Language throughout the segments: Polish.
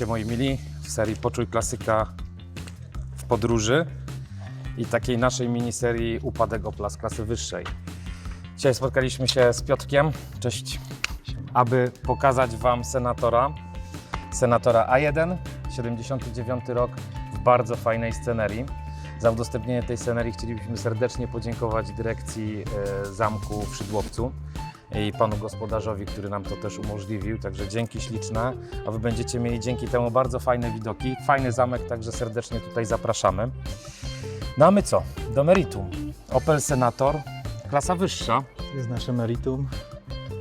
Witajcie moi mili w serii Poczuj Klasyka w podróży i takiej naszej miniserii Upadek Opla klasy wyższej. Dzisiaj spotkaliśmy się z Piotrkiem, cześć, aby pokazać Wam Senatora, Senatora A1, 79 rok w bardzo fajnej scenerii. Za udostępnienie tej scenerii chcielibyśmy serdecznie podziękować dyrekcji e, zamku w Szydłowcu i panu gospodarzowi, który nam to też umożliwił. Także dzięki śliczne, a wy będziecie mieli dzięki temu bardzo fajne widoki. Fajny zamek, także serdecznie tutaj zapraszamy. No a my co? Do meritum. Opel Senator, klasa wyższa. jest nasze meritum.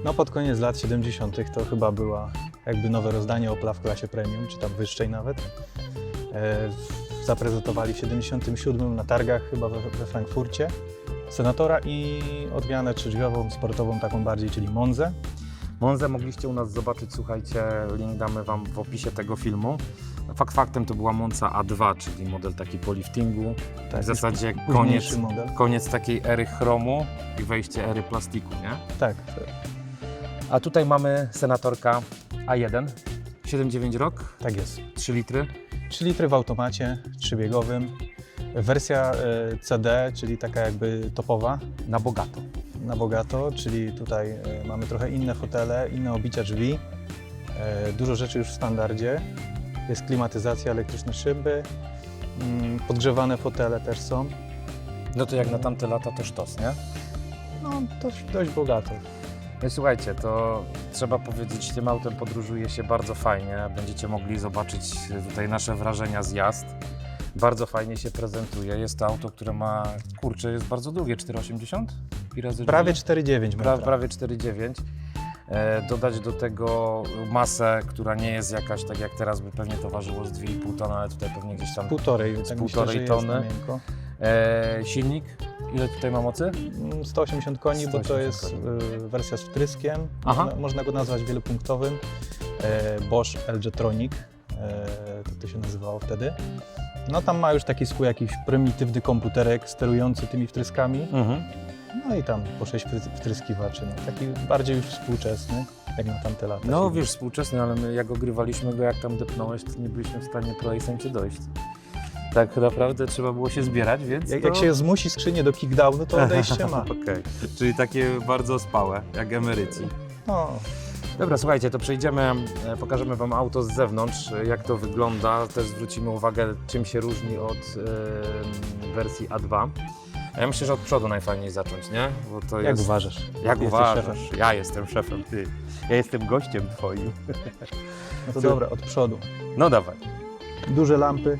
No pod koniec lat 70. to chyba była jakby nowe rozdanie Opla w klasie premium, czy tam wyższej nawet. E, zaprezentowali w 77 na targach chyba we, we Frankfurcie Senatora i odmianę trzydrzwiową, sportową taką bardziej, czyli Monzę. Monzę mogliście u nas zobaczyć, słuchajcie, link damy Wam w opisie tego filmu. Fakt faktem to była Monza A2, czyli model taki po liftingu. Tak, w zasadzie koniec, model. koniec takiej ery chromu i wejście ery plastiku, nie? Tak, A tutaj mamy senatorka A1, 7,9 rok, tak jest. 3 litry. 3 litry w automacie, trzybiegowym. Wersja e, CD, czyli taka jakby topowa, Na bogato. na bogato, czyli tutaj e, mamy trochę inne fotele, inne obicia drzwi, e, dużo rzeczy już w standardzie. Jest klimatyzacja, elektryczne szyby, mm, podgrzewane fotele też są. No to jak na tamte lata to sztos, nie? No, dość, dość bogato. No słuchajcie, to trzeba powiedzieć, tym autem podróżuje się bardzo fajnie. Będziecie mogli zobaczyć tutaj nasze wrażenia z jazd. Bardzo fajnie się prezentuje. Jest to auto, które ma, kurczę, jest bardzo długie, 4,80? I razy Prawie drzwi? 4,9 Pra, metra. prawie 4,9. E, dodać do tego masę, która nie jest jakaś, tak jak teraz by pewnie to ważyło z 2,5 tony, ale tutaj pewnie gdzieś tam Półtorej, tak półtorej myślę, że jest tony. na miękko. E, silnik, ile tutaj ma mocy? Mm, 180 koni, bo to 180 jest y, wersja z wtryskiem. Aha. Można, można go nazwać wielopunktowym. E, Bosch LG-Tronic, e, to, to się nazywało wtedy. No tam ma już taki swój jakiś prymitywny komputerek sterujący tymi wtryskami. Mhm. No i tam po sześć wtry- wtryskiwaczy. No, taki bardziej już współczesny, jak na tamte lata. No wiesz, współczesny, ale my jak ogrywaliśmy go, jak tam depnąłeś, to nie byliśmy w stanie pro cię dojść. Tak naprawdę trzeba było się zbierać, więc Jak, to... jak się zmusi skrzynię do kickdownu, to odejście ma. Okej, czyli takie bardzo spałe, jak emeryci. No, Dobra, słuchajcie, to przejdziemy, e, pokażemy Wam auto z zewnątrz, e, jak to wygląda. Też zwrócimy uwagę, czym się różni od e, wersji A2. A Ja myślę, że od przodu najfajniej zacząć, nie? Bo to jak jest... uważasz? Jak uważasz? szefem. Ja jestem szefem, ty. Ja jestem gościem twoim. No to dobra, od przodu. No dawaj. Duże lampy,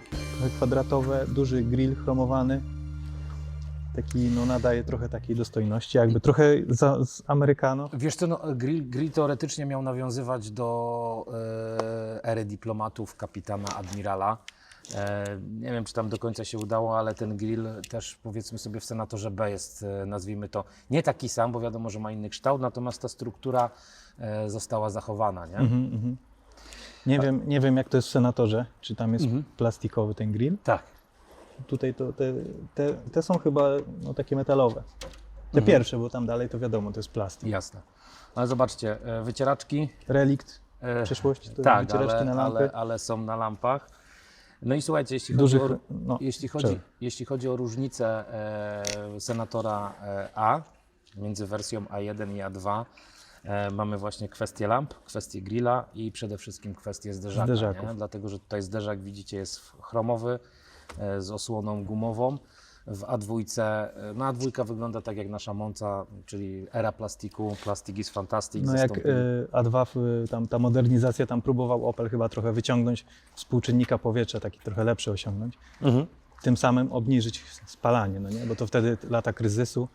kwadratowe, duży grill chromowany. Taki, no nadaje trochę takiej dostojności, jakby trochę za, z Amerykano. Wiesz co, no, grill, grill teoretycznie miał nawiązywać do e, ery dyplomatów kapitana admirala. E, nie wiem, czy tam do końca się udało, ale ten grill też powiedzmy sobie w Senatorze B jest, e, nazwijmy to, nie taki sam, bo wiadomo, że ma inny kształt, natomiast ta struktura e, została zachowana, nie? Mhm, mhm. Nie, wiem, nie wiem, jak to jest w Senatorze, czy tam jest Mhm. plastikowy ten grill. Tak. Tutaj to, te, te, te są chyba no, takie metalowe. Te Mhm. pierwsze, bo tam dalej to wiadomo, to jest plastik. Jasne. Ale zobaczcie, e, wycieraczki. Relikt e, przeszłości, to tak, wycieraczki ale, na lampy. ale, ale są na lampach. No i słuchajcie, jeśli chodzi Dużych, o... no, Jeśli chodzi, Czemu? jeśli chodzi o różnicę e, senatora e, A między wersją A1 i A2, e, mamy właśnie kwestię lamp, kwestię grilla i przede wszystkim kwestię zderzaka. Zderzaków. Nie? Dlatego, że tutaj zderzak widzicie jest chromowy z osłoną gumową. W A2, e, no A2 wygląda tak jak nasza Monza, czyli era plastiku, plastik is fantastic. No jak zastąpił- y, A2, y, tam ta modernizacja, tam próbował Opel chyba trochę wyciągnąć współczynnika powietrza, taki trochę lepszy osiągnąć. Mhm. Tym samym obniżyć spalanie, no nie? Bo to wtedy lata kryzysu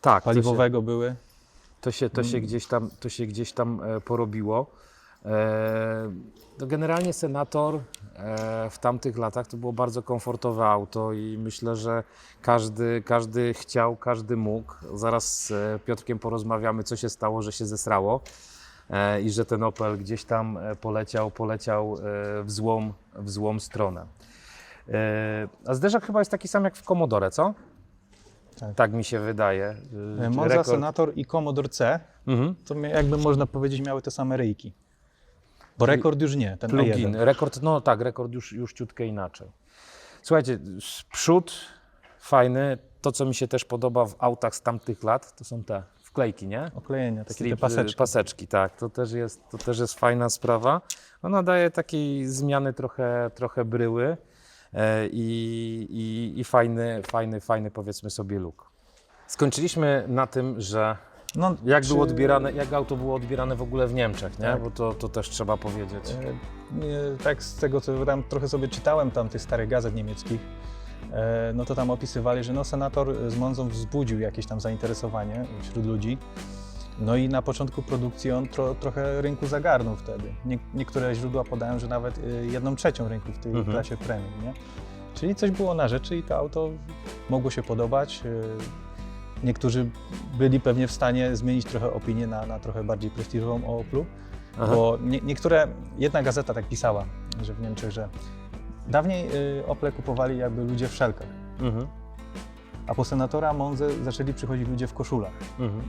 Tak, to się- paliwowego były. To się, to Mm. się, gdzieś, tam, to się gdzieś tam e, porobiło. E, no generalnie Senator e, w tamtych latach to było bardzo komfortowe auto i myślę, że każdy, każdy chciał, każdy mógł. Zaraz z e, Piotrkiem porozmawiamy, co się stało, że się zesrało i że ten Opel gdzieś tam poleciał, poleciał w, złą, w złą stronę. A zderzak chyba jest taki sam jak w Commodore, co? Tak. Tak mi się wydaje. Monza, rekord- Senator i Commodore C, Mhm. to jakby można powiedzieć miały te same ryjki. Bo rekord już nie, ten plugin. A1. Rekord, no tak, rekord już, już ciutkę inaczej. Słuchajcie, przód fajny. To, co mi się też podoba w autach z tamtych lat, to są te wklejki, nie? Oklejenia, takie Strip, paseczki. paseczki, tak. To też, jest, to też jest fajna sprawa. Ona daje takiej zmiany trochę, trochę bryły e, i, i, i fajny, fajny, fajny powiedzmy sobie look. Skończyliśmy na tym, że No, jak, czy- było odbierane, jak auto było odbierane w ogóle w Niemczech, nie? Tak. bo to, to też trzeba powiedzieć. E, tak z tego, co tam trochę sobie czytałem tam tych starych gazet niemieckich, e, no to tam opisywali, że no, senator z Monzą wzbudził jakieś tam zainteresowanie wśród ludzi. No i na początku produkcji on tro, trochę rynku zagarnął wtedy. Nie, niektóre źródła podają, że nawet y, jedną trzecią rynku w tej Mhm. klasie premium, nie? Czyli coś było na rzeczy i to auto mogło się podobać. y, Niektórzy byli pewnie w stanie zmienić trochę opinię na, na trochę bardziej prestiżową o Oplu. Aha. Bo nie, niektóre, jedna gazeta tak pisała, że w Niemczech, że dawniej y, Ople kupowali jakby ludzie w szelkach, Mhm. a po senatora Monze zaczęli przychodzić ludzie w koszulach. Mhm.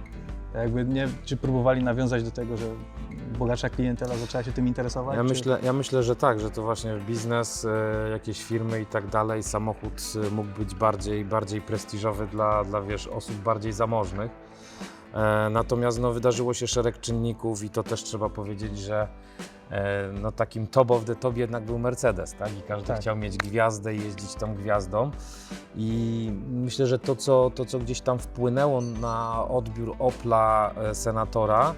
Jakby nie, czy próbowali nawiązać do tego, że bogatsza klientela zaczęła się tym interesować? Ja czy... myślę, ja myślę, że tak, że to właśnie biznes, e, jakieś firmy i tak dalej, samochód e, mógł być bardziej, bardziej prestiżowy dla, dla wiesz, osób bardziej zamożnych. E, Natomiast no, wydarzyło się szereg czynników i to też trzeba powiedzieć, że e, no, takim top of the top jednak był Mercedes, tak? I każdy Tak. chciał mieć gwiazdę i jeździć tą gwiazdą. I myślę, że to co, to, co gdzieś tam wpłynęło na odbiór Opla e, Senatora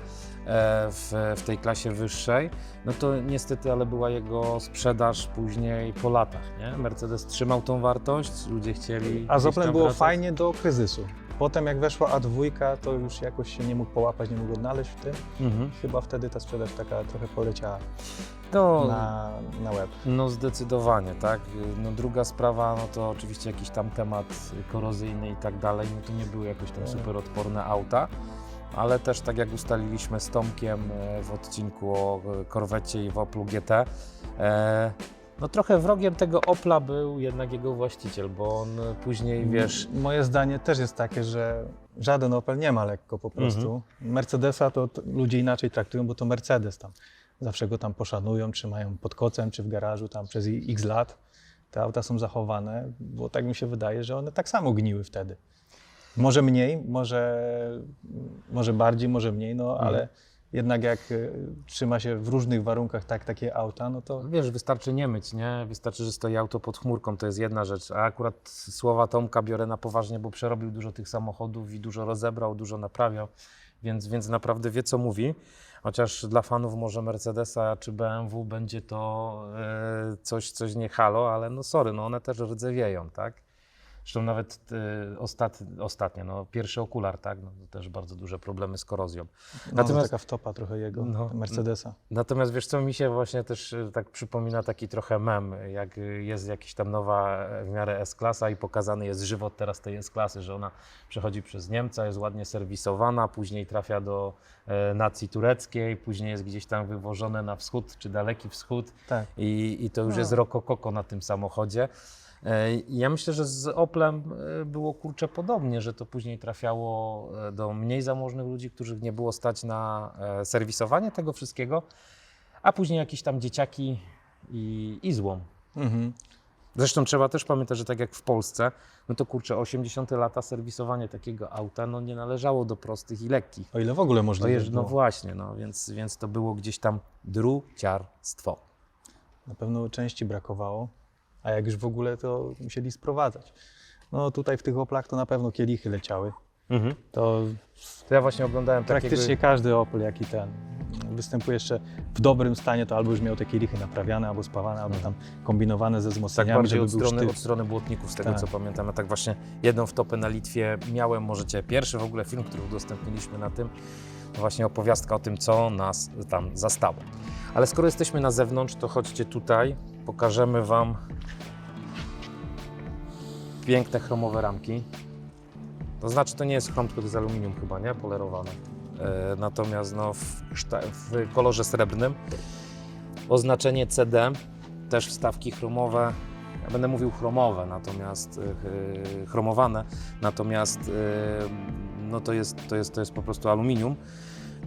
w, w tej klasie wyższej, no to niestety, ale była jego sprzedaż później po latach, nie? Mercedes trzymał tą wartość, ludzie chcieli A z Oplem było wracać. fajnie do kryzysu. Potem jak weszła A2, to już jakoś się nie mógł połapać, nie mógł odnaleźć w tym. Mhm. Chyba wtedy ta sprzedaż taka trochę poleciała No, na, na web. No zdecydowanie, tak. No druga sprawa, no to oczywiście jakiś tam temat korozyjny i tak dalej, no to nie były jakoś tam Tak. super odporne auta, ale też tak jak ustaliliśmy z Tomkiem e, w odcinku o e, Korwecie i w Oplu GT, e, no trochę wrogiem tego Opla był jednak jego właściciel, bo on później, wiesz, Moje zdanie też jest takie, że żaden Opel nie ma lekko po prostu. Mhm. Mercedesa to ludzie inaczej traktują, bo to Mercedes tam. Zawsze go tam poszanują, trzymają pod kocem czy w garażu tam przez x lat. Te auta są zachowane, bo tak mi się wydaje, że one tak samo gniły wtedy. Może mniej, może, może bardziej, może mniej, no Mhm. Jednak jak y, trzyma się w różnych warunkach tak takie auta, no to Wiesz, wystarczy nie myć, nie? Wystarczy, że stoi auto pod chmurką, to jest jedna rzecz. A akurat słowa Tomka biorę na poważnie, bo przerobił dużo tych samochodów i dużo rozebrał, dużo naprawiał, więc, więc naprawdę wie, co mówi. Chociaż dla fanów może Mercedesa czy BMW będzie to e, coś, coś nie halo, ale no sorry, no one też rdzewieją, tak? Zresztą nawet e, ostat, ostatnie, no pierwszy okular, tak? No, to też bardzo duże problemy z korozją. no, Natomiast- to taka wtopa trochę jego No. Mercedesa. Natomiast wiesz co, mi się właśnie też e, tak przypomina taki trochę mem, jak jest jakaś tam nowa e, w miarę S-klasa i pokazany jest żywot teraz tej S-klasy, że ona przechodzi przez Niemca, jest ładnie serwisowana, później trafia do e, nacji tureckiej, później jest gdzieś tam wywożone na wschód czy daleki wschód Tak. i, i to już No. jest rokokoko na tym samochodzie. E, Ja myślę, że z Oplem e, było kurczę podobnie, że to później trafiało e, do mniej zamożnych ludzi, których nie było stać na serwisowanie tego wszystkiego, a później jakieś tam dzieciaki i, i złom. Mhm. Zresztą trzeba też pamiętać, że tak jak w Polsce, no to kurczę, 80 lata serwisowanie takiego auta no nie należało do prostych i lekkich. O ile w ogóle możliwe jest, no właśnie, no, więc, więc to było gdzieś tam druciarstwo. Na pewno części brakowało, a jak już w ogóle to musieli sprowadzać. No tutaj w tych Oplach to na pewno kielichy leciały. Mhm. To To ja właśnie oglądałem praktycznie takiego... każdy Opel, jaki ten występuje jeszcze w dobrym stanie, to albo już miał te kielichy naprawiane, albo spawane, albo tam kombinowane ze Tak wzmocnieniami, bardziej żeby od strony, od strony błotników, z tego Tak. co pamiętam. Ja tak właśnie jedną wtopę na Litwie miałem, możecie pierwszy w ogóle film, który udostępniliśmy na tym, właśnie opowiastka o tym, co nas tam zastało. Ale skoro jesteśmy na zewnątrz, to chodźcie tutaj, pokażemy Wam piękne chromowe ramki. To znaczy, to nie jest chrom, tylko to jest aluminium chyba, nie? Polerowane. E, natomiast no, w, w kolorze srebrnym. Oznaczenie CD, też wstawki chromowe. Ja będę mówił chromowe, natomiast yy, chromowane, natomiast yy, no to, jest, to, jest, to jest po prostu aluminium.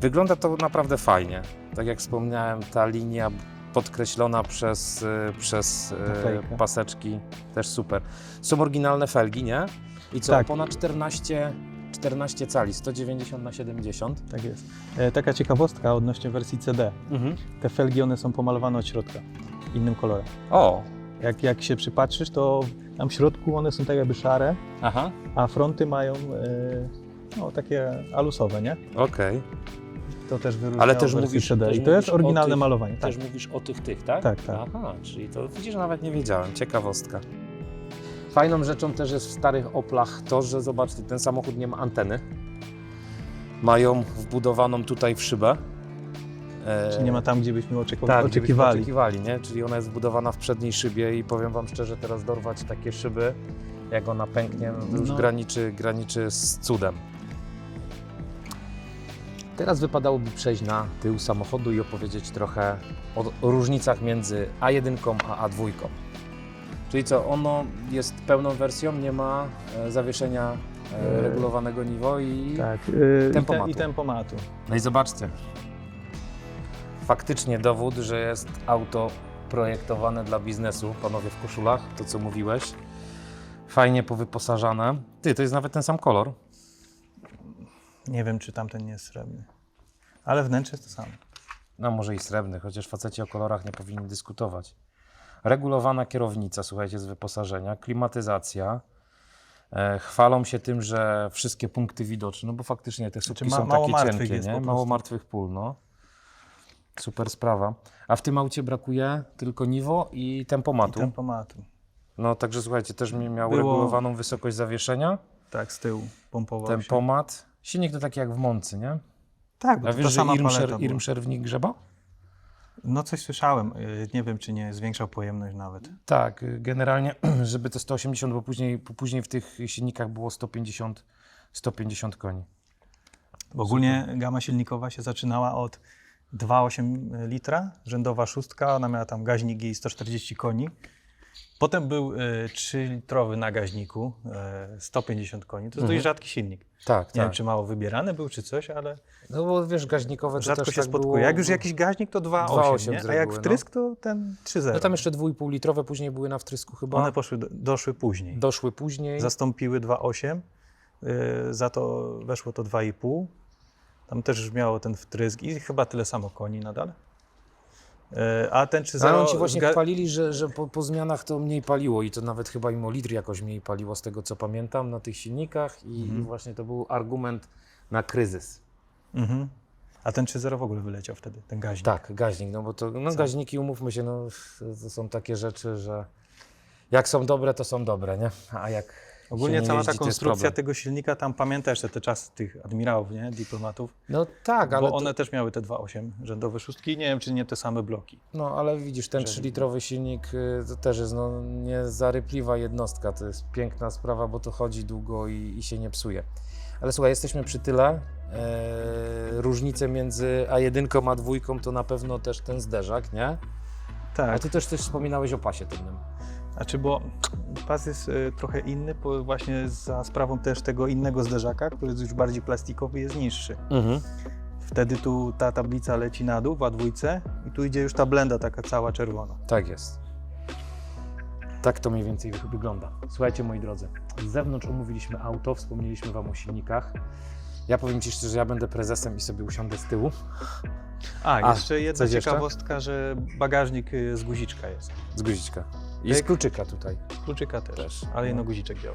Wygląda to naprawdę fajnie. Tak jak wspomniałem, ta linia podkreślona przez, y, przez y, Naklejkę. paseczki też super. Są oryginalne felgi, nie? I co? Tak. Ponad 14, 14 cali, 190 na 70. Tak jest. E, taka ciekawostka odnośnie wersji CD. Mhm. Te felgi, one są pomalowane od środka innym kolorem. O, Jak, jak się przypatrzysz, to tam w środku one są tak jakby szare, aha, a fronty mają e, no, takie alusowe, nie? okej. To też wyróżnia Ale też mówisz, CD. też I to jest mówisz o oryginalne tych- malowanie. Tak. Też mówisz o tych, tych, tak? Tak, tak. Aha, czyli to widzisz, nawet nie wiedziałem. Ciekawostka. Fajną rzeczą też jest w starych Oplach to, że zobaczcie, ten samochód nie ma anteny. Mają wbudowaną tutaj w szybę. E, Czy nie ma tam, gdzie byśmy oczeko- tak, gdybyśmy oczekiwali. oczekiwali, nie? Czyli ona jest wbudowana w przedniej szybie i powiem Wam szczerze, teraz dorwać takie szyby, jak ona pęknie, no już No. graniczy, graniczy z cudem. Teraz wypadałoby przejść na tył samochodu i opowiedzieć trochę o różnicach między A1 a A2. Czyli co, ono jest pełną wersją, nie ma e, zawieszenia e, E, regulowanego niwo i... Tak. Tempomatu. I, te, I tempomatu. No i zobaczcie. Faktycznie dowód, że jest auto projektowane dla biznesu, panowie w koszulach, to co mówiłeś. Fajnie powyposażane. Ty, to jest nawet ten sam kolor. Nie wiem, czy tamten nie jest srebrny. Ale wnętrze jest to samo. No może i srebrny, chociaż faceci o kolorach nie powinni dyskutować. Regulowana kierownica, słuchajcie, z wyposażenia, klimatyzacja. E, chwalą się tym, że wszystkie punkty widoczne, no bo faktycznie te słupki Znaczy, ma- są mało takie cienkie, jest nie? Mało martwych pól, no. Super sprawa. A w tym aucie brakuje tylko niwo i I tempomatu. tempomatu. No także słuchajcie, też mi miał Było- regulowaną wysokość zawieszenia, Tak, z tyłu pompował się. Silnik to taki jak w Moncy, nie? Tak, bo A to wiesz, że sama Irmscher, paleta była. Irmscher w nich grzebał? No coś słyszałem. Yy, Nie wiem, czy nie zwiększał pojemność nawet. Tak, y, generalnie, żeby to 180, bo później, później w tych silnikach było 150, 150 koni. Bo ogólnie gama silnikowa się zaczynała od 2,8 litra, rzędowa szóstka, ona miała tam gaźnik i 140 koni. Potem był y, 3-litrowy na gaźniku, y, 150 koni. To jest dość rzadki silnik. Tak, Nie wiem, tak. czy mało wybierany był, czy coś, ale No bo wiesz, gaźnikowe to rzadko też się tak spotkuje. było. Jak już jakiś gaźnik, to 2,8, 2,8 nie? z a jak reguły, wtrysk, to ten 3,0. No tam jeszcze 2,5 litrowe później były na wtrysku chyba. One poszły, do, doszły później. Doszły później. Zastąpiły 2,8, y, za to weszło to 2,5. Tam też już miało ten wtrysk i chyba tyle samo koni nadal. Y, A ten 3,0... Ale oni właśnie zga- chwalili, że, że po, po zmianach to mniej paliło i to nawet chyba im o litr jakoś mniej paliło z tego co pamiętam na tych silnikach i, Mhm. i właśnie to był argument na kryzys. Mhm. A ten 3.0 w ogóle wyleciał wtedy, ten gaźnik. Tak, gaźnik, no bo to, no gaźniki umówmy się, no to są takie rzeczy, że jak są dobre, to są dobre, nie? A jak Ogólnie cała ta to konstrukcja tego silnika, tam pamięta jeszcze te czasy tych admirałów, nie? Dyplomatów. No tak, ale, bo to, one też miały te 2.8 rzędowe szóstki. Nie wiem, czy nie te same bloki. no, ale widzisz, ten Że- 3-litrowy silnik y, to też jest no, niezarypliwa jednostka, to jest piękna sprawa, bo to chodzi długo i, i się nie psuje. Ale słuchaj, jesteśmy przy tyle. E, różnice między A1 a 2 to na pewno też ten zderzak, nie? A Tak. ty też coś wspominałeś o pasie tylnym. Znaczy, bo pas jest y, trochę inny, bo właśnie za sprawą też tego innego zderzaka, który jest już bardziej plastikowy, jest niższy. Mhm. Wtedy tu ta tablica leci na dół w A2 i tu idzie już ta blenda taka cała czerwona. Tak jest. Tak to mniej więcej wy- wygląda. Słuchajcie, moi drodzy, z zewnątrz omówiliśmy auto, wspomnieliśmy Wam o silnikach. Ja powiem Ci szczerze, że ja będę prezesem i sobie usiądę z tyłu, A, A, jeszcze jedna coś jeszcze? ciekawostka, że bagażnik y, z guziczka jest. z guziczka. I z Jak- kluczyka tutaj. Kluczyka też, Też, ale jedno no. guziczek działa.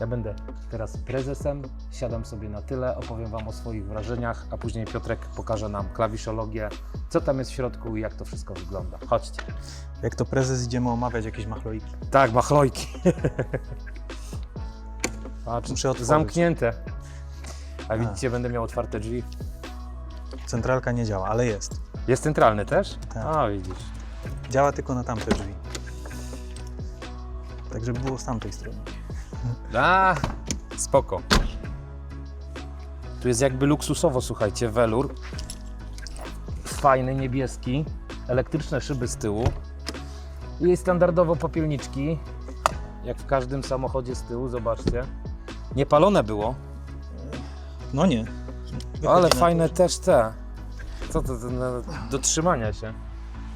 Ja będę teraz prezesem, siadam sobie na tyle, opowiem Wam o swoich wrażeniach, a później Piotrek pokaże nam klawiszologię, co tam jest w środku i jak to wszystko wygląda. Chodźcie. Jak to prezes idziemy omawiać jakieś machloiki. Tak, machlojki. Patrz, Muszę otworzyć. zamknięte. A widzicie, będę miał otwarte drzwi. Centralka nie działa, ale jest. Jest centralny też? Tak. A, widzisz. Działa tylko na tamte drzwi. Tak, żeby było z tamtej strony. A, spoko. Tu jest jakby luksusowo, słuchajcie, welur. Fajny, niebieski. Elektryczne szyby z tyłu. I standardowo popielniczki. Jak w każdym samochodzie z tyłu, zobaczcie. Niepalone było. No nie. Ale na fajne to, też te. Co to, to na- do trzymania się?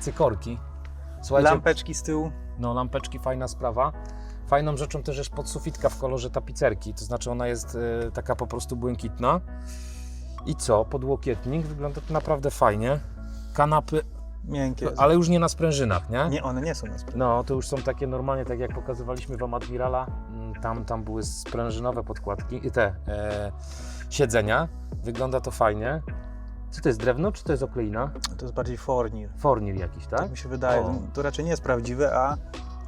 Cykorki. że Słuchajcie, Lampeczki z tyłu. no lampeczki, fajna sprawa. Fajną rzeczą też jest podsufitka w kolorze tapicerki, to znaczy ona jest e, taka po prostu błękitna. I co? Podłokietnik, wygląda to naprawdę fajnie. Kanapy, Miękkie. ale już nie na sprężynach, nie? Nie, one nie są na sprężynach. No, to już są takie normalnie, tak jak pokazywaliśmy wam Admirala, mm, tam, tam były sprężynowe podkładki i te e, siedzenia. Wygląda to fajnie. Co to jest drewno, czy to jest okleina? To jest bardziej fornir. Fornir jakiś, tak? Tak mi się wydaje. O. To raczej nie jest prawdziwe, a,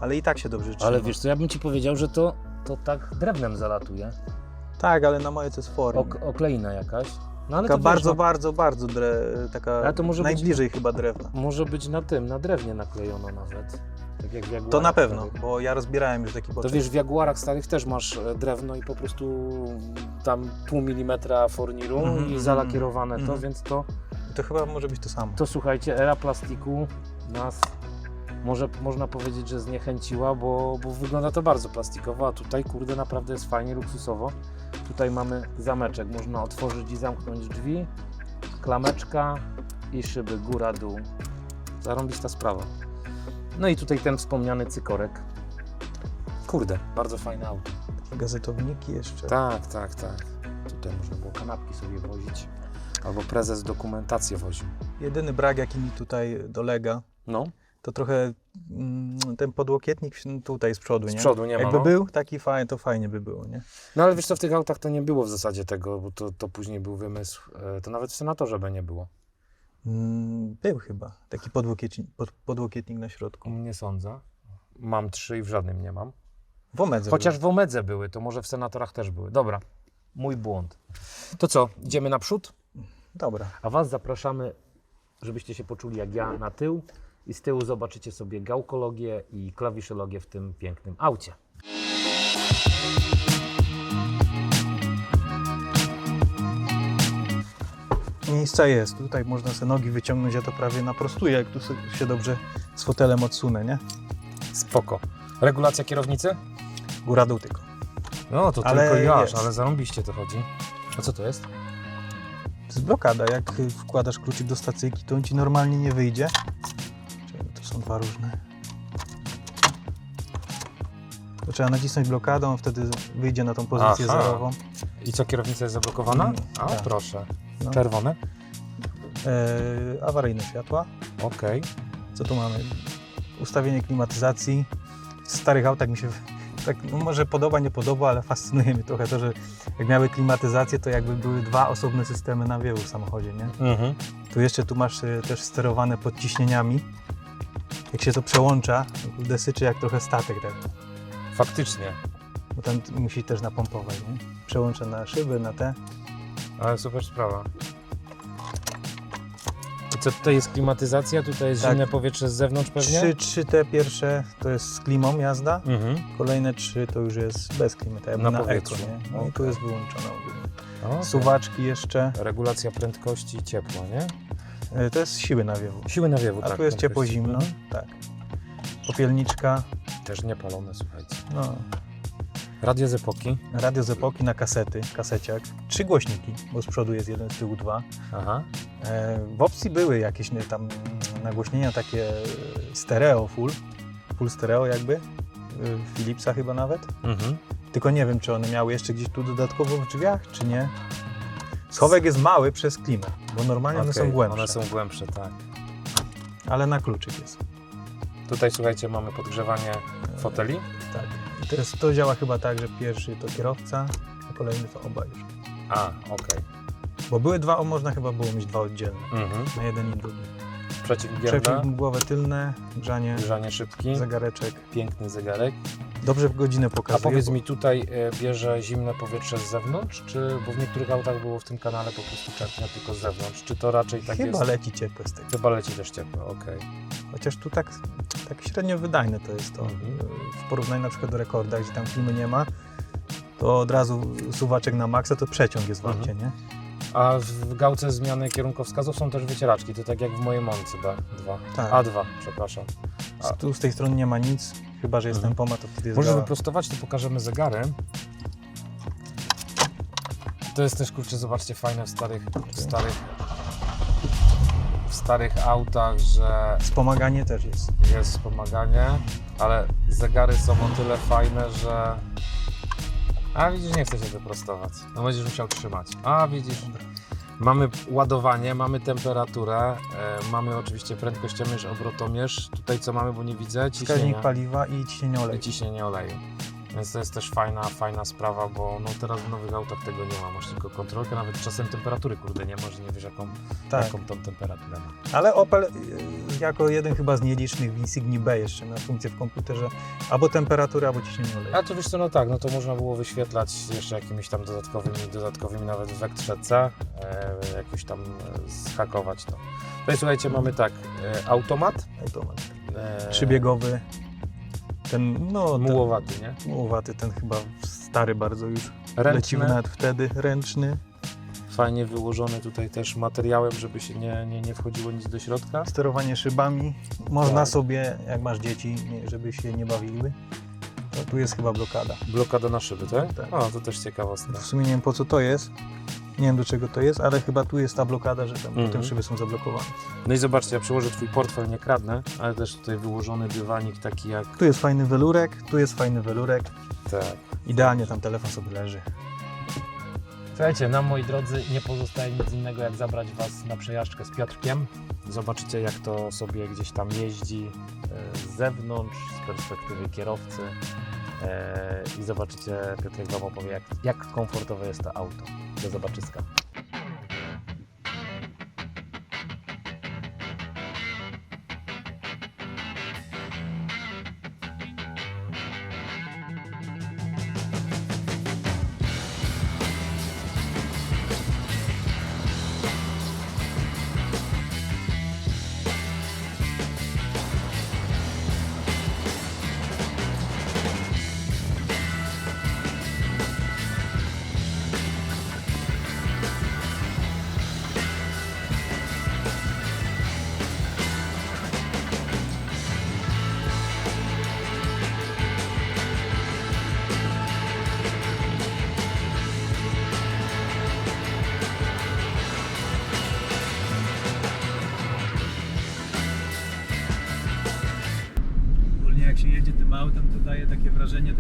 ale i tak się dobrze trzyma. Ale wiesz co, ja bym ci powiedział, że to, to tak drewnem zalatuje. Tak, ale na moje to jest fornir. Ok, okleina jakaś. No ale Taka to bardzo, wiesz, no, bardzo, bardzo dre, taka to może być- najbliżej chyba drewna. może być na tym, na drewnie naklejono nawet. Tak To na pewno, starych. bo ja rozbierałem już taki To poczek. wiesz, w Jaguarach starych też masz e, drewno i po prostu tam pół milimetra forniru Mhm, i mhm, zalakierowane to, mhm. więc to, To chyba może być to samo. to słuchajcie, era plastiku nas może można powiedzieć, że zniechęciła, bo, bo wygląda to bardzo plastikowo, a tutaj kurde naprawdę jest fajnie, luksusowo. Tutaj mamy zameczek, można otworzyć i zamknąć drzwi, klameczka i szyby góra, dół. Zarąbista sprawa. No i tutaj ten wspomniany cykorek. Kurde, bardzo fajne auto. Gazetowniki jeszcze. Tak, tak, tak. Tutaj można było kanapki sobie wozić. Albo prezes dokumentację woził. Jedyny brak, jaki mi tutaj dolega, No, to trochę mm, ten podłokietnik tutaj z przodu, z nie? przodu nie ma. Jakby no. był taki fajny, to fajnie by było, nie? No ale wiesz co, w tych autach to nie było w zasadzie tego, bo to, to później był wymysł. e, To nawet w senatorze by nie było. Mm, Był chyba taki podłokietnik, pod, podłokietnik na środku. Nie sądzę. Mam trzy i w żadnym nie mam. W Omedze Chociaż w Omedze były, to może w senatorach też były. Dobra, mój błąd. To co, idziemy naprzód? był. Dobra. A Was zapraszamy, żebyście się poczuli jak ja na tył i z tyłu zobaczycie sobie gałkologię i klawiszologię w tym pięknym aucie. Miejsca jest. Tutaj można sobie nogi wyciągnąć, ja to prawie naprostuję, jak tu się dobrze z fotelem odsunę, nie? Spoko. Regulacja kierownicy? Góra dół tylko. No to Ale tylko jaż, ale zarąbiście to chodzi. A co to jest? To jest blokada. Jak wkładasz kluczyk do stacyjki, to on ci normalnie nie wyjdzie. Są dwa różne. To trzeba nacisnąć blokadą, wtedy wyjdzie na tą pozycję Aha. zerową. I co, kierownica jest zablokowana? Mm, A, tak. proszę. No. Czerwone? E, awaryjne światła. Okej. Co tu mamy? Ustawienie klimatyzacji. W starych autach mi się tak, no może podoba, nie podoba, ale fascynuje mnie trochę to, że jak miały klimatyzację, to jakby były dwa osobne systemy nawiewu w samochodzie, nie? Mhm. Tu jeszcze tu masz y, też sterowane podciśnieniami. Jak się to przełącza, kurde syczy jak trochę statek tak, Faktycznie. bo tam musi też napompować, nie? Przełącza na szyby, na te. Ale super sprawa. I co, tutaj jest klimatyzacja, tutaj jest Tak. zimne powietrze z zewnątrz pewnie? Trzy, trzy te pierwsze to jest z klimą jazda, Mhm. kolejne trzy to już jest bez klimy, tak jakby Na na, powietrzu. eko, nie? No i tu Okej. jest wyłączone ogólnie. Okej. Suwaczki jeszcze, Regulacja prędkości i ciepła, nie? Y, to jest siły nawiewu. Siły nawiewu, A tak. tu jest prędkości. ciepło-zimno, Mhm. tak. Popielniczka, Też niepalone, słuchajcie. no, Radio z epoki. radio z epoki na kasety, kaseciak. Trzy głośniki, bo z przodu jest jeden, z tyłu dwa. Aha. E, W opcji były jakieś tam nagłośnienia takie stereo full, full stereo jakby, Philipsa chyba nawet. Mhm. Tylko nie wiem, czy one miały jeszcze gdzieś tu dodatkowo w drzwiach, czy nie. Schowek jest mały przez klimę, bo normalnie one są Okej, głębsze, One są głębsze, tak. ale na kluczyk jest. Tutaj, słuchajcie, mamy podgrzewanie foteli. Tak. I teraz to działa chyba tak, że pierwszy to kierowca, a kolejny to oba już. A, okej. Bo były dwa, o można chyba było mieć dwa oddzielne, Mhm. na jeden i drugi. Przeciwmgiełda, Przeciwmgłowe tylne, grzanie, grzanie szybki, zegareczek. piękny zegarek. Dobrze w godzinę A pokazuje. powiedz bo- mi, tutaj e, bierze zimne powietrze z zewnątrz, czy, bo w niektórych autach było w tym kanale po prostu czerpnia tylko z zewnątrz, czy to raczej tak Chyba jest? leci ciepłe z tego. Chyba leci też ciepło, okej. Chociaż tu tak, tak średnio wydajne to jest to. Mhm. W porównaniu na przykład do rekorda, gdzie tam klimy nie ma, to od razu suwaczek na maksa, to przeciąg jest w Mhm. nie? A w gałce zmiany kierunkowskazów są też wycieraczki, to tak jak w mojej Moncy B2. Tak. A2, przepraszam. Z, tu z tej strony nie ma nic, chyba że jest Mhm. tempomat, to wtedy jest Możesz gała. wyprostować, to pokażemy zegary. to jest też, kurczę, zobaczcie, fajne w starych, w starych, w starych autach, że Wspomaganie też jest. jest wspomaganie, ale zegary są o tyle fajne, że... A widzisz, nie chcę się wyprostować. No będziesz musiał trzymać. A widzisz, mamy ładowanie, mamy temperaturę, e, mamy oczywiście prędkościomierz, obrotomierz. Tutaj co mamy, bo nie widzę, Wskaźnik ciśnienia paliwa i ciśnienie i oleju. ciśnienie oleju. Więc to jest też fajna, fajna sprawa, bo no teraz w nowych autach tego nie ma. Masz tylko kontrolkę, nawet czasem temperatury, kurde, nie masz, nie wiesz jaką, Tak. jaką tą temperaturę ma. Ale Opel y, jako jeden chyba z nielicznych w Insigni B jeszcze miał funkcję w komputerze albo temperatury, albo ciśnienie oleju. A to wiesz co, no tak, no to można było wyświetlać jeszcze jakimiś tam dodatkowymi, dodatkowymi nawet w Vectrze, e, jakoś tam e, zhakować to. Tutaj słuchajcie, mamy tak, e, automat, Automat. e, Trzybiegowy. Ten, no, ten mułowaty, nie? mułowaty, ten chyba stary bardzo już. Lecił Ręczny, nawet wtedy, ręczny. fajnie wyłożony tutaj też materiałem, żeby się nie, nie, nie wchodziło nic do środka. Sterowanie szybami. Można Tak. sobie, jak masz dzieci, żeby się nie bawiły, to tu jest chyba blokada. Blokada na szyby, tak? Tak. O, to też ciekawostka. W sumie nie wiem po co to jest. Nie wiem do czego to jest, ale chyba tu jest ta blokada, że tam Mhm. potem szyby są zablokowane. No i zobaczcie, ja przyłożę twój portfel, nie kradnę, ale też tutaj wyłożony dywanik taki jak... Tu jest fajny welurek, tu jest fajny welurek. Tak. Idealnie tam telefon sobie leży. Słuchajcie, nam moi drodzy nie pozostaje nic innego jak zabrać Was na przejażdżkę z Piotrkiem. Zobaczycie jak to sobie gdzieś tam jeździ e, z zewnątrz, z perspektywy kierowcy i zobaczycie, Piotrek Wam opowie jak, jak komfortowe jest to auto. Do zobaczyska.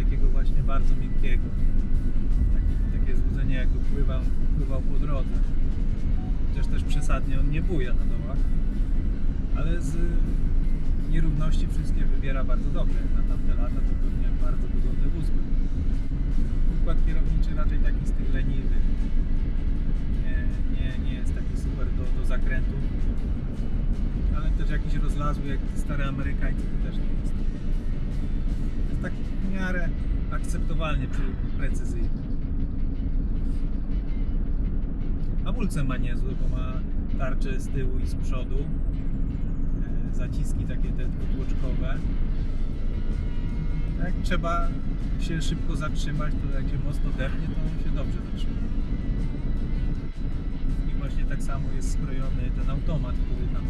Takiego właśnie bardzo miękkiego. Tak, takie złudzenie jakby pływał, pływał po drodze. Chociaż też przesadnie on nie buja na dołach. Ale z nierówności wszystkie wybiera bardzo dobrze. Jak na tamte lata to pewnie bardzo wygodny wóz był. Układ kierowniczy raczej taki z tych leniwych. Nie, nie, nie jest taki super do, do zakrętów. Ale też jakiś rozlazły jak stare Amerykańcy to też nie jest. Miarę akceptowalnie precyzyjny. Hamulce ma niezłe, bo ma tarcze z tyłu i z przodu. E, Zaciski takie te dwutłoczkowe. Jak trzeba się szybko zatrzymać, to jak się mocno depnie, to on się dobrze zatrzyma. I właśnie tak samo jest skrojony ten automat, który tam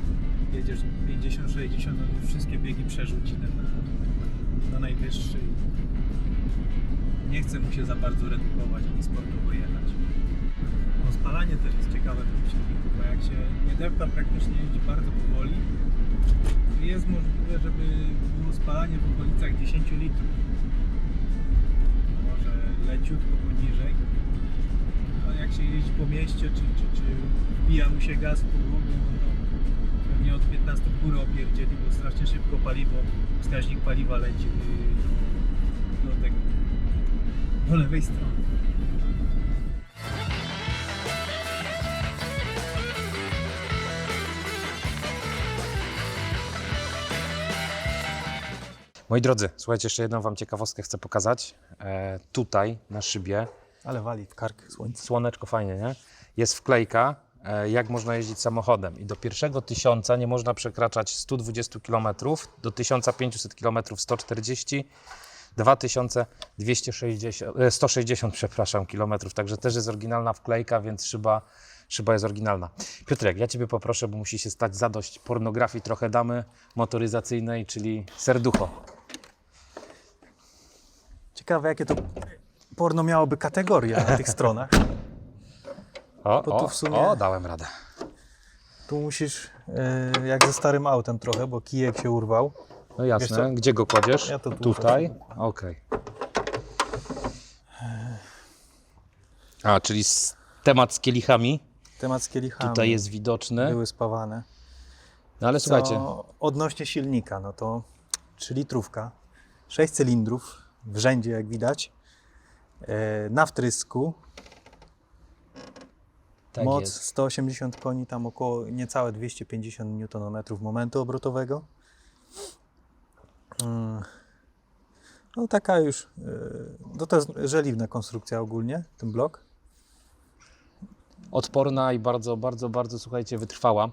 jedziesz 50-60, on już wszystkie biegi przerzuci na, na najwyższy. Nie chce mu się za bardzo redukować ani sportowo jechać. No, spalanie też jest ciekawe w tym silniku, bo jak się nie depta, praktycznie jeździ bardzo powoli, jest możliwe, żeby było spalanie w okolicach 10 litrów. Może leciutko poniżej, ale jak się jeździ po mieście, czy, czy, czy wbija mu się gaz w podłogę, no to pewnie od 15 w górę opierdzieli, bo strasznie szybko paliwo, wskaźnik paliwa leci do, tego, do lewej strony. Moi drodzy, słuchajcie, jeszcze jedną Wam ciekawostkę chcę pokazać. E, tutaj na szybie Ale wali w kark słońce. słoneczko fajnie, nie? Jest wklejka, e, jak można jeździć samochodem. I do pierwszego tysiąca nie można przekraczać 120 km, do 1500 km 140 2260, e, 160 przepraszam, kilometrów, także też jest oryginalna wklejka, więc szyba, szyba jest oryginalna. Piotrek, ja Ciebie poproszę, bo musi się stać zadość pornografii trochę damy motoryzacyjnej, czyli serducho. Ciekawe jakie to porno miałoby kategorie na tych stronach. O, Bo o, sumie- o, dałem radę. Tu musisz, e, jak ze starym autem trochę, bo kijek się urwał. No jasne. Gdzie go kładziesz? Ja to tu Tutaj? Okej. A, czyli z, temat z kielichami Temat z kielichami tutaj jest widoczny. były spawane. No ale Co słuchajcie, odnośnie silnika, no to 3 litrówka, 6 cylindrów w rzędzie, jak widać, e, na wtrysku, tak moc jest. 180 koni, tam około niecałe 250 Nm momentu obrotowego. No taka już, e, no to jest żeliwna konstrukcja ogólnie, ten blok. Odporna i bardzo, bardzo, bardzo, słuchajcie, wytrwała.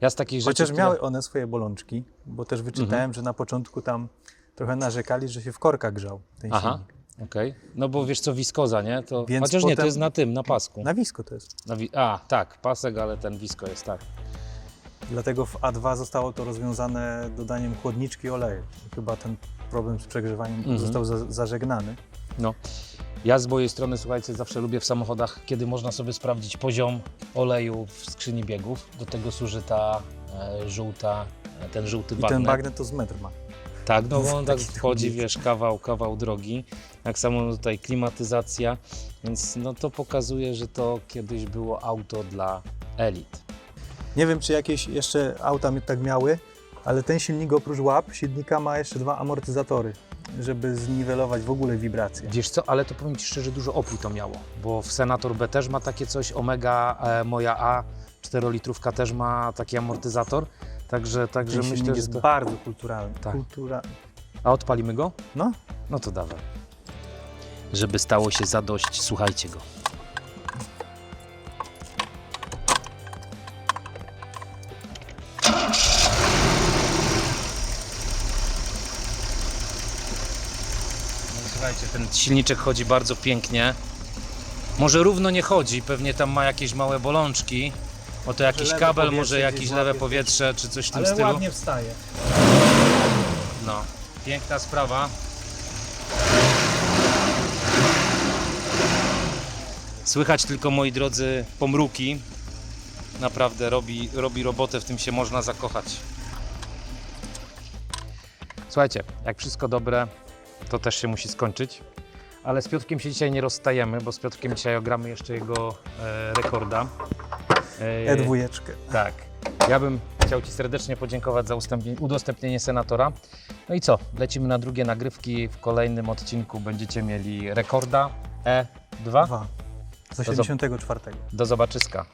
Ja z takich rzeczy... Chociaż miały one swoje bolączki, bo też wyczytałem, Mhm. że na początku tam trochę narzekali, że się w korkach grzał ten Aha, silnik. okej. No bo wiesz co, wiskoza, nie? To... Więc Chociaż nie, to potem- jest na tym, na pasku. Na wisko to jest. Na wi... A, tak, pasek, ale ten wisko jest, tak. Dlatego w A2 zostało to rozwiązane dodaniem chłodniczki oleju. Chyba ten problem z przegrzewaniem Mhm. został za, zażegnany. No. Ja z mojej strony, słuchajcie, zawsze lubię w samochodach, kiedy można sobie sprawdzić poziom oleju w skrzyni biegów. Do tego służy ta e, żółta, e, ten żółty I bagnet. ten bagnet to z metr ma. Tak, no bo on tak wchodzi, wiesz, kawał, kawał drogi. Tak samo tutaj klimatyzacja, więc no to pokazuje, że to kiedyś było auto dla elit. Nie wiem, czy jakieś jeszcze auta tak miały, ale ten silnik oprócz łap silnika ma jeszcze dwa amortyzatory, żeby zniwelować w ogóle wibracje. Wiesz co, ale to powiem Ci szczerze, dużo opór to miało, bo w Senator B też ma takie coś, Omega e, moja A, 4-litrówka też ma taki amortyzator, także, także Ten myślę, że jest to... bardzo kulturalny. Tak. Kultura... A odpalimy go? No, No to dawaj. Żeby stało się zadość, słuchajcie go. Słuchajcie, ten silniczek chodzi bardzo pięknie. Może równo nie chodzi, pewnie tam ma jakieś małe bolączki. O to jakiś lewe kabel, powietrze może gdzieś jakieś łapie. lewe powietrze, czy coś w tym ale stylu. ładnie wstaje. No, piękna sprawa. Słychać tylko, moi drodzy, pomruki. Naprawdę robi, robi robotę, w tym się można zakochać. Słuchajcie, jak wszystko dobre, to też się musi skończyć. Ale z Piotrkiem się dzisiaj nie rozstajemy, bo z Piotrkiem dzisiaj ogramy jeszcze jego e, rekorda. E, E2. tak. Ja bym chciał Ci serdecznie podziękować za udostępnienie senatora. No i co? Lecimy na drugie nagrywki. W kolejnym odcinku będziecie mieli rekorda E2. Dwa. Z To zo- 84. Do zobaczyska.